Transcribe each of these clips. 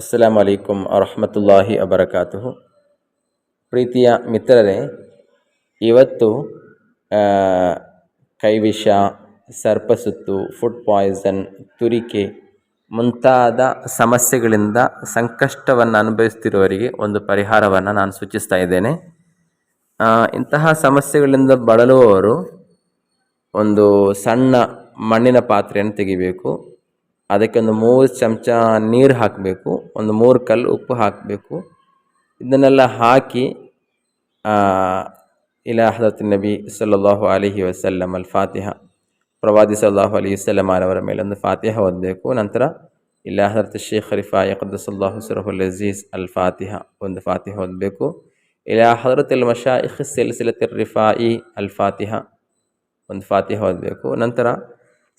ಅಸ್ಸಲಾಮ್ ಅಲೈಕುಮ್ ವರಹಮತುಲ್ಲಾಹಿ ಅಬರಕಾತು ಪ್ರೀತಿಯ ಮಿತ್ರರೇ, ಇವತ್ತು ಕೈವಿಷ, ಸರ್ಪಸುತ್ತು ಫುಡ್ ಪಾಯ್ಸನ್ ತುರಿಕೆ ಮುಂತಾದ ಸಮಸ್ಯೆಗಳಿಂದ ಸಂಕಷ್ಟವನ್ನು ಅನುಭವಿಸ್ತಿರುವವರಿಗೆ ಒಂದು ಪರಿಹಾರವನ್ನು ನಾನು ಸೂಚಿಸ್ತಾ ಇದ್ದೇನೆ. ಇಂತಹ ಸಮಸ್ಯೆಗಳಿಂದ ಬಳಲುವವರು ಒಂದು ಸಣ್ಣ ಮಣ್ಣಿನ ಪಾತ್ರೆಯನ್ನು ತೆಗಿಬೇಕು. ಅದಕ್ಕೆ ಒಂದು ಮೂರು ಚಮಚ ನೀರು ಹಾಕಬೇಕು ಒಂದು ಮೂರು ಕಲ್ಲು ಉಪ್ಪು ಹಾಕಬೇಕು ಇದನ್ನೆಲ್ಲ ಹಾಕಿ ಇಲಾ ಹಜರತ್ ನಬಿ ಸಲ್ಲಲ್ಲಾಹು ಅಲಿಹಿ ವಸಲ್ಲಂ ಅಲ್ ಫಾತಿಹ ಪ್ರವಾದಿ ಸಲ್ಲಾಹು ಅಲಿ ವಸಲ್ಲಂ ಅವರ ಮೇಲೆ ಒಂದು ಫಾತಿಹ ಓದಬೇಕು ನಂತರ ಇಲಾ ಹಜರತ್ ಶೇಖ್ ರಿಫಾ ಯಕದ್ದಸಲ್ಲಾಹು ಸುರಹುಲ್ ಅಜೀಸ್ ಅಲ್ ಫಾತಿಹ ಒಂದು ಫಾತಿಹ ಓದಬೇಕು ಇಲಾ ಹಜರತ್ ಅಲ್ ಮಶಾಯಿಖ್ ಸಿಲ್ಸಿಲತ್ ರಿಫಾಯಿ ಅಲ್ ಫಾತಿಹ ಒಂದು ಫಾತಿಹ ಓದಬೇಕು ನಂತರ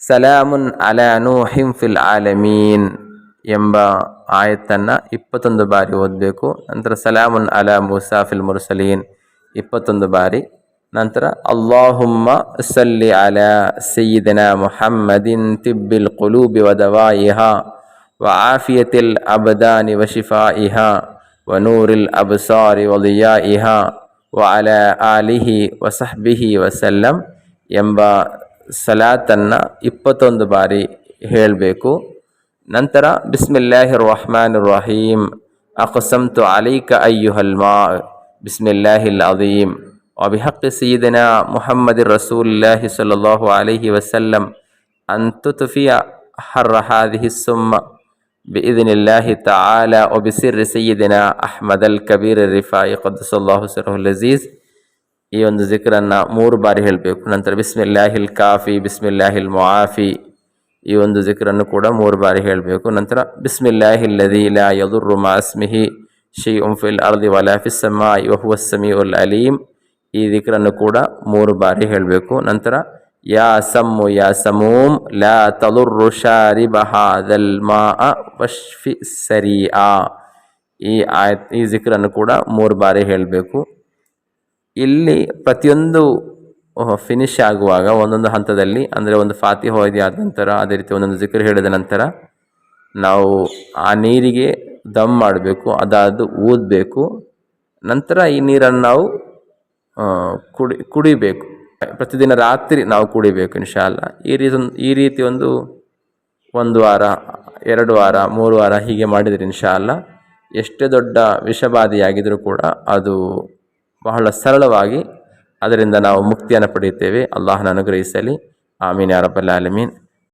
ಸಲಾಮುನ್ ಅಲ ನೂಹಿಂ ಫಿಲ್ ಆಲಮೀನ್ ಎಂಬ ಆಯತ್ತನ್ನು ಇಪ್ಪತ್ತೊಂದು ಬಾರಿ ಓದಬೇಕು ನಂತರ ಸಲಾಮುನ್ ಅಲ ಮೂಸಾ ಫಿಲ್ ಮುರ್ಸಲೀನ್ ಇಪ್ಪತ್ತೊಂದು ಬಾರಿ ನಂತರ ಅಲ್ಲಾಹುಮ್ಮ ಸಲ್ಲಿ ಅಲ ಸಯ್ಯಿದನ ಮುಹಮ್ಮದಿನ್ ತಿಬ್ಬಿಲ್ ಕುಲೂಬಿ ವದವಾಯಿಹ وعافية الأبدان وشفائها ونور الأبصار وضيائها وعلى آله وصحبه وسلم ಎಂಬ ಸಲಾತನ್ನು ಇಪ್ಪತ್ತೊಂದು ಬಾರಿ ಹೇಳಬೇಕು ನಂತರ ಬಿಸ್ಮಿಲ್ಲಾಹಿ ರಹಮಾನ್ ರಹೀಮ್ ಅಕಸಮ್ತು ಅಲೈಕ ಅಯ್ಯುಹಲ್ ಮಾ ಬಿಸ್ಮಿಲ್ಲಾಹಿಲ್ ಅದೀಮ್ وبحق سيدنا محمد رسول الله صلى الله عليه وسلم أن تطفئ حر هذه السم بإذن الله تعالى وبسر سيدنا أحمد الكبير الرفاعي قدس الله سره العزيز ಈ ಒಂದು ಜಿಕ್ರನ್ನು ಮೂರು ಬಾರಿ ಹೇಳಬೇಕು. ನಂತರ ಬಿಸ್ಮಿಲ್ಲಾಹಿಲ್ ಕಾಫಿ, ಬಿಸ್ಮಿಲ್ಲಾಹಿಲ್ ಮುಆಫಿ ಈ ಒಂದು ಜಿಕ್ರನ್ನು ಕೂಡ ಮೂರು ಬಾರಿ ಹೇಳಬೇಕು. ನಂತರ ಬಿಸ್ಮಿಲ್ಲಾಹಿಲ್ಲದಿ ಲಾ ಯದುರ್ರು ಮಾಸ್ಮಿಹಿ ಶೈ ಫಿಲ್ ಅರ್ದಿ ವಲಾ ಫಿಸ್ ಉಲ್ ಅಲೀಮ್ ಈ ದಿಕ್ರನ್ನು ಕೂಡ ಮೂರು ಬಾರಿ ಹೇಳಬೇಕು. ನಂತರ ಯಾ ಸಮ್ಮು ಯಾ ಸಮೂಮ್ ಲಾ ಶಾರಿ ಬಹಾದಲ್ ಮಾ ವಶ್ಫಿ ಸರಿಯಾ ಈ ಆಯತ್ ಈ ಜಿಕ್ರನ್ನು ಕೂಡ ಮೂರು ಬಾರಿ ಹೇಳಬೇಕು. ಇಲ್ಲಿ ಪ್ರತಿಯೊಂದು ಫಿನಿಶ್ ಆಗುವಾಗ ಒಂದೊಂದು ಹಂತದಲ್ಲಿ, ಅಂದರೆ ಒಂದು ಫಾತಿ ಓದಿ ಆದ ನಂತರ, ಅದೇ ರೀತಿ ಒಂದೊಂದು ಜಿಕ್ರು ಹೇಳಿದ ನಂತರ, ನಾವು ಆ ನೀರಿಗೆ ದಮ್ ಮಾಡಬೇಕು ಅದಾದ ಊದಬೇಕು, ನಂತರ ಈ ನೀರನ್ನು ನಾವು ಕುಡಿ, ಕುಡಿಬೇಕು. ಪ್ರತಿದಿನ ರಾತ್ರಿ ನಾವು ಕುಡಿಬೇಕು ಇನ್ಶಾಲ್ಲ ಈ ರೀತಿ ಈ ರೀತಿ ಒಂದು ಒಂದು ವಾರ, ಎರಡು ವಾರ, ಮೂರು ವಾರ ಹೀಗೆ ಮಾಡಿದರೆ ಇನ್ಶಾಲ್ಲ ಎಷ್ಟೇ ದೊಡ್ಡ ವಿಷಬಾಧೆಯಾಗಿದ್ದರೂ ಕೂಡ ಅದು ಬಹಳ ಸರಳವಾಗಿ ಅದರಿಂದ ನಾವು ಮುಕ್ತಿಯನ್ನು ಪಡೆಯುತ್ತೇವೆ. ಅಲ್ಲಾಹನ ಅನುಗ್ರಹಿಸಲಿ. ಆಮೀನ್ ಯಾರಬ್ಬಲ್ ಆಲಮೀನ್.